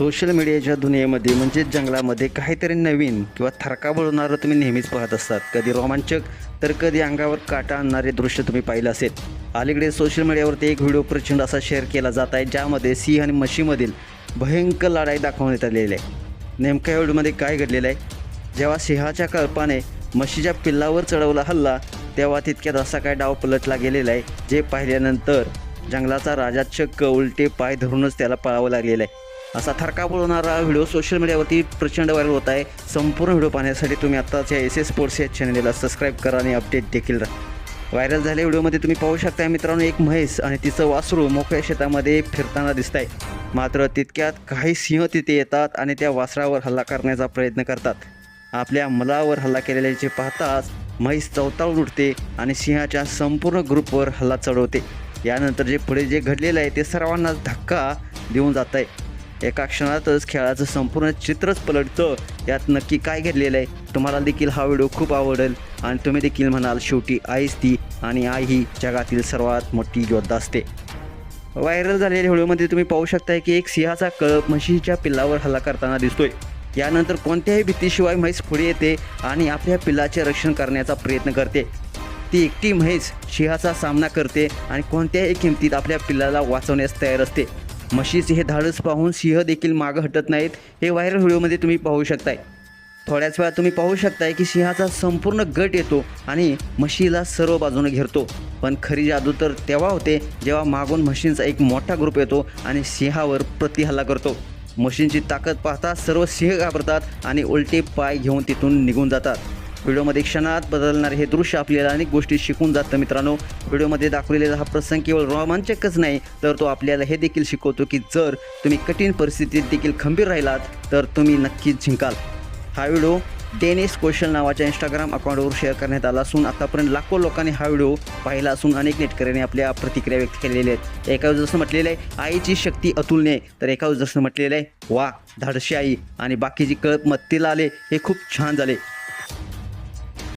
Social मीडियाच्या दुनियेमध्ये म्हणजे जंगलामध्ये काहीतरी नवीन किंवा थरका बोलवणारं तुम्ही नेहमीच पाहत असतात. कधी रोमांचक तर कधी अंगावर काटा आणणारे दृश्य तुम्ही पाहिलं असेल. अलीकडे सोशल मीडियावरती एक व्हिडिओ प्रचंड असा शेअर केला जात आहे ज्यामध्ये सिंह आणि म्हशीमधील भयंकर लढाई दाखवण्यात आलेली आहे. नेमक्या व्हिडिओमध्ये काय घडलेलं आहे? जेव्हा सिंहाच्या कल्पाने म्हशीच्या पिल्लावर चढवला हल्ला तेव्हा तितक्यात असा काय डाव पलटला गेलेला आहे जे पाहिल्यानंतर जंगलाचा राजा चक्क उलटे पाय धरूनच त्याला पळावं लागलेलं आहे. असा थरका होणारा व्हिडिओ सोशल मीडियावरती प्रचंड व्हायरल होत आहे. संपूर्ण व्हिडिओ पाहण्यासाठी तुम्ही आत्ताच या एस एस स्पोर्ट्स या चॅनलला सबस्क्राईब करा आणि अपडेट देखील व्हायरल झालेल्या व्हिडिओमध्ये तुम्ही पाहू शकता मित्रांनो एक म्हैस आणि तिचं वासरू मोकळ्या शेतामध्ये फिरताना दिसत आहे मात्र तितक्यात काही सिंह तिथे येतात आणि त्या वासरावर हल्ला करण्याचा प्रयत्न करतात. आपल्या मलावर हल्ला केलेल्याचे पाहताच म्हैस चौताळून उठते आणि सिंहाच्या संपूर्ण ग्रुपवर हल्ला चढवते. यानंतर जे पुढे जे घडलेलं आहे ते सर्वांनाच धक्का देऊन जात आहे एका क्षणातच खेळाचं संपूर्ण चित्रच पलटतं. यात नक्की काय घडलेलं आहे तुम्हाला देखील हा व्हिडिओ खूप आवडेल. आणि तुम्ही देखील म्हणाल शेवटी आईच ती आणि आई ही जगातील सर्वात मोठी योद्धा असते. व्हायरल झालेल्या व्हिडिओमध्ये तुम्ही पाहू शकताय की एक सिंहाचा कळप म्हशीच्या पिल्लावर हल्ला करताना दिसतोय. यानंतर कोणत्याही भीतीशिवाय म्हैस पुढे येते आणि आपल्या पिल्लाचे रक्षण करण्याचा प्रयत्न करते. ती एकटी म्हैस सिंहाचा सामना करते आणि कोणत्याही किमतीत आपल्या पिल्लाला वाचवण्यास तयार असते. म्हशीचे हे धाडस पाहून सिंह देखील मागं हटत नाहीत. हे व्हायरल व्हिडिओमध्ये तुम्ही पाहू शकताय. थोड्याच वेळात तुम्ही पाहू शकताय की सिंहाचा संपूर्ण गट येतो आणि म्हशीला सर्व बाजूने घेरतो. पण खरी जादू तर तेव्हा होते जेव्हा मागून म्हशींचा एक मोठा ग्रुप येतो आणि सिंहावर प्रतिहल्ला करतो. म्हशींची ताकद पाहता सर्व सिंह घाबरतात आणि उलटे पाय घेऊन तिथून निघून जातात. व्हिडिओमध्ये क्षणात बदलणारे हे दृश्य आपल्याला अनेक गोष्टी शिकून जातं मित्रांनो. व्हिडिओमध्ये दाखवलेला हा प्रसंग केवळ रोमांचकच नाही तर तो आपल्याला हे देखील शिकवतो की जर तुम्ही कठीण परिस्थितीत देखील खंबीर राहिलात तर तुम्ही नक्कीच जिंकाल. हा व्हिडिओ डेनिस कौशल नावाच्या इंस्टाग्राम अकाउंटवर शेअर करण्यात आला असून आतापर्यंत लाखो लोकांनी हा व्हिडिओ पाहिला असून अनेक नेटकऱ्यांनी आपल्या प्रतिक्रिया व्यक्त केलेल्या आहेत. एका जसं म्हटलेलं आहे आईची शक्ती अतुलने तर एका जसं म्हटलेलं आहे वा धाडशी आई. आणि बाकीची कळप मत्तीला आले हे खूप छान झाले.